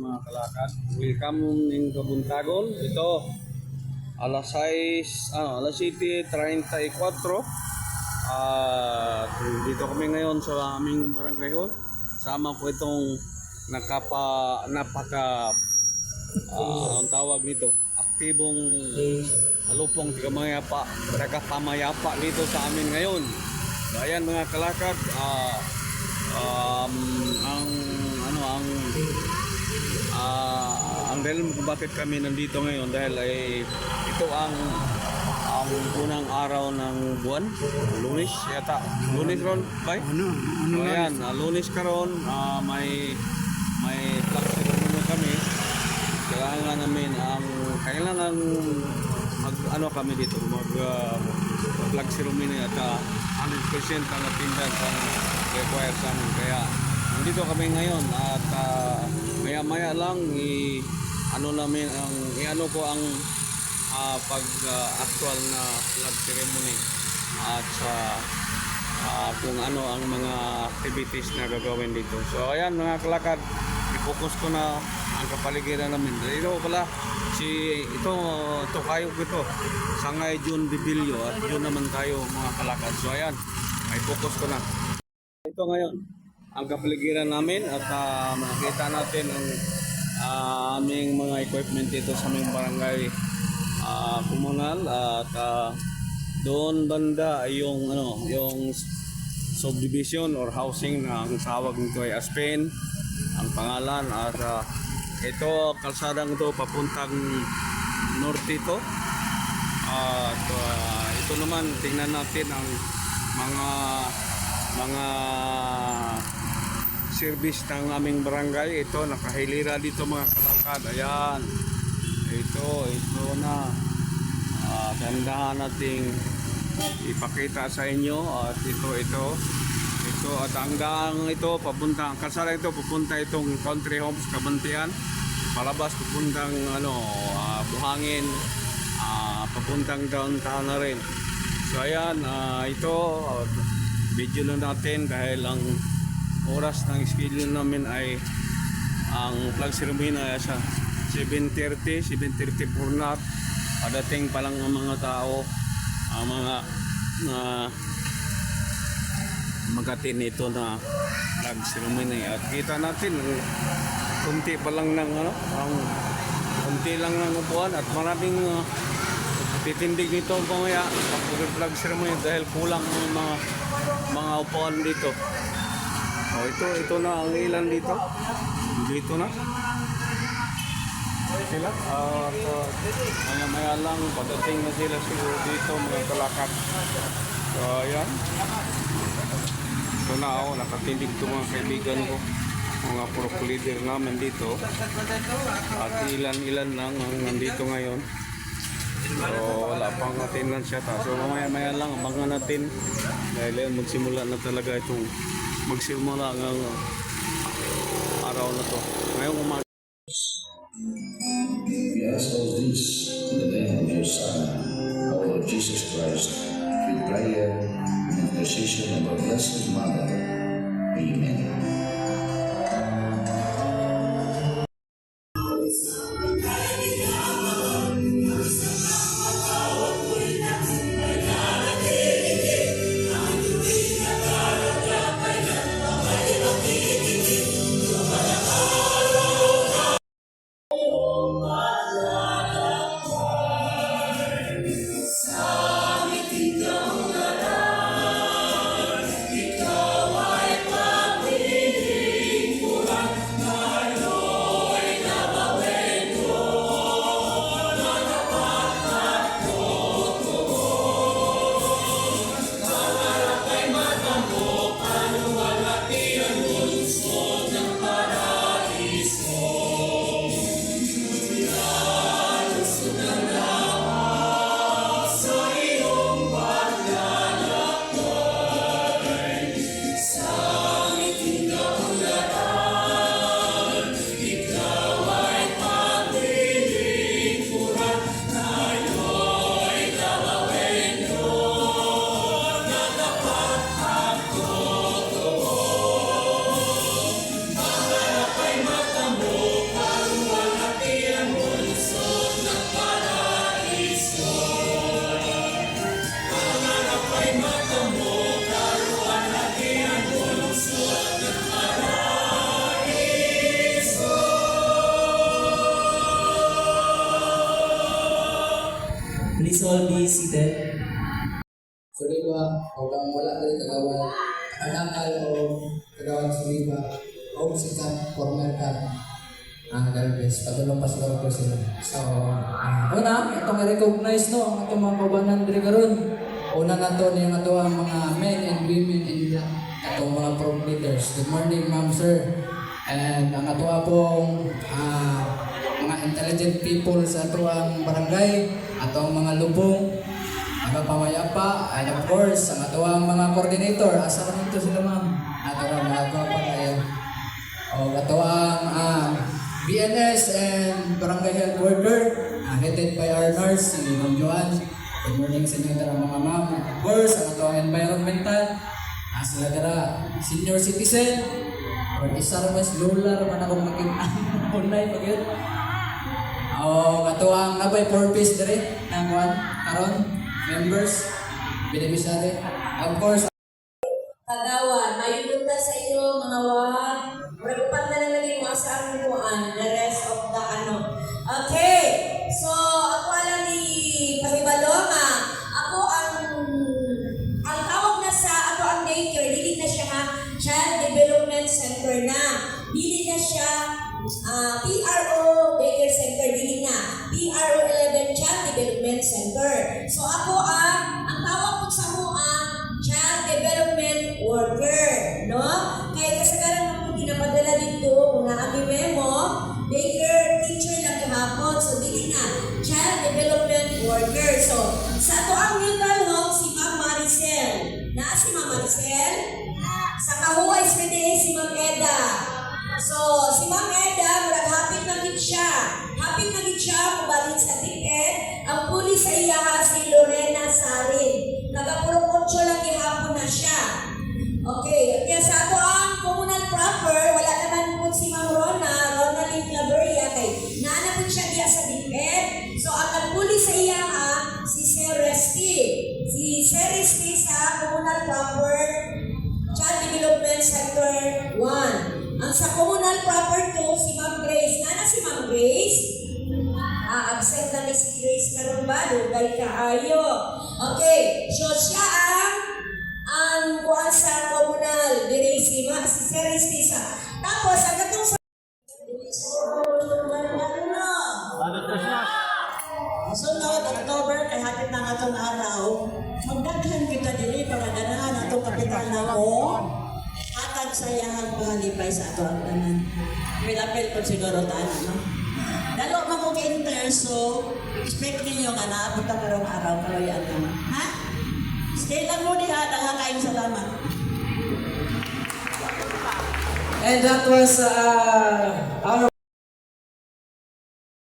mga kalakad. Welcome ning Kabuntagon. Ito, alas 6, ano, alas 7.34. At dito kami ngayon sa aming barangay hall. Sama ko itong nakapa, napaka, ah, ang tawag nito, aktibong alupong tigamayapa, tagapamayapa dito sa amin ngayon. So, ayan mga kalakad, ah, um, ah ang dahil kung bakit kami nandito ngayon dahil ay ito ang ang unang araw ng buwan. Lunes yata. Lunes ron bay? Ano? Ano so, ayan ah, lunes karon ah, may may flag ceremony kami. Kailangan namin ang kailangan mag ano kami dito mag uh, flag ceremony at uh, 100% ang attendance ang require sa amin. Kaya nandito kami ngayon at maya maya lang i ano namin ang i ano ko ang ah, pag ah, actual na flag ceremony at sa ah, kung ano ang mga activities na gagawin dito. So ayan mga kalakad, i-focus ko na ang kapaligiran namin. Dito pala si ito to kayo ito. Sangay June Bibilyo at yun naman tayo mga kalakad. So ayan, ay focus ko na. Ito ngayon ang kapaligiran namin at ah, makikita natin ang ah, aming mga equipment dito sa aming barangay. Ah, komunal at ah, doon banda yung ano yung subdivision or housing na ang tawag nito ay Aspen ang pangalan. At ah, ito kalsadang ito papuntang norte ito. At ah, ito naman tingnan natin ang mga mga service ng aming barangay. Ito nakahilira dito mga kalakad. Ayan. Ito ito na. Uh, dandahan nating ipakita sa inyo. At ito ito. Ito at ang daang ito papunta ang kalsada ito papunta itong country homes kabantian palabas papuntang ano ah, buhangin. Ah, papuntang downtown na rin. So ayan ah, ito. Ah, video na natin dahil ang oras ng schedule namin ay ang flag ceremony ay sa 7.30 7.34 na. Padating pa lang ang mga tao ang mga na magatin nito na flag ceremony. At kita natin kunti pa lang ng ano ang kunti lang ng upuan. At maraming uh, titindig nito pamaya pag flag ceremony dahil kulang ang mga mga upuan dito oh ito ito na ang ilan dito? Dito na. Sila at uh, maya maya lang padating na sila siguro dito mga kalakad so ayan. Ito na ako nakatindig ito mga kaibigan ko mga pro leader namin dito. At ilan ilan lang ang nandito ngayon. So wala pang attendance yata. So mamaya maya lang abangan natin. Dahil yun, magsimula na talaga itong magsimula ang araw na to. Ngayong umaga all be seated. Suliba, o kang wala diri kagawan, anakal o kagawan suliba, o sikat former ka. Ah, garbes, patulong pa siguro ko sila. So, ah, una, itong recognize no, ang itong mga kabanan diri karon. Una na to yung ato ang mga men and women in the atong mga prom leaders. Good morning, ma'am, sir. And ang ato pong ah, mga intelligent people sa ato ang barangay, atong mga lubong, mga pamayapa, and of course, ang ato ang mga coordinator, asa ka nito sila ma'am? Ato ang mga gwapa kayo. O ato ang ah, BNS and Barangay Health Worker, ah, headed by our nurse, si Ma'am Joanne. Good morning sa inyo tara mga ma'am. Of course, ang ato ang environmental, ah, sila tara, senior citizen, or isa rin mas lola raman akong maging online pag. O ato ang nabay purpose dire ng one karon members beneficiary of course Kagawan, may punta sa inyo mga wag. Ragupat na lang lagi mo sa kuan, the rest of the ano. Okay, so ako alam ni Pahibalo nga, ako ang ang tawag na sa ato ang daycare, dili na siya ha, Child Development Center na. Dili na siya ah, PRO Daycare Center, dili na. PRO 11 Child Development Center. So ako ang, ang tawag ko sa mo ang child development worker, no? Kaya kasagaran ako ginapadala dito, kung naami memo, daycare teacher lang kahapon, so dili na, child development worker. So, sa to ang mental home, si Ma'am Maricel. Na si Ma'am Maricel? Sa kahuay sa si Ma'am Eda. So, si Ma'am Eda, murag hapit na gid siya. Hapit na gid siya, kubalit sa tiket. Ang pulis sa iya si Lorena Sarin. Nagapuro kotso lang gihapon na siya. Okay, kaya sa ato sa communal proper 2, si Ma'am Grace. Nana si Ma'am Grace? Ah, absent na ni si Grace karon ba? Dugay kaayo. Okay, so siya ang ang kuan sa communal diri si Ma, si Sir Estisa. Tapos ang katong sa Sunod, October, kay hapit na nga itong araw, magdaghan kita dili para ganahan atong kapitan na ko. Hatag sa iyahang pahalipay sa ato ang tanan. Pilapil ko siguro tanan, no? Dalo man ko ka-inter, so expect ninyo nga naabot ang karong araw, kaloyan naman. Ha? Stay lang mo diha, daghang salamat. And that was uh, our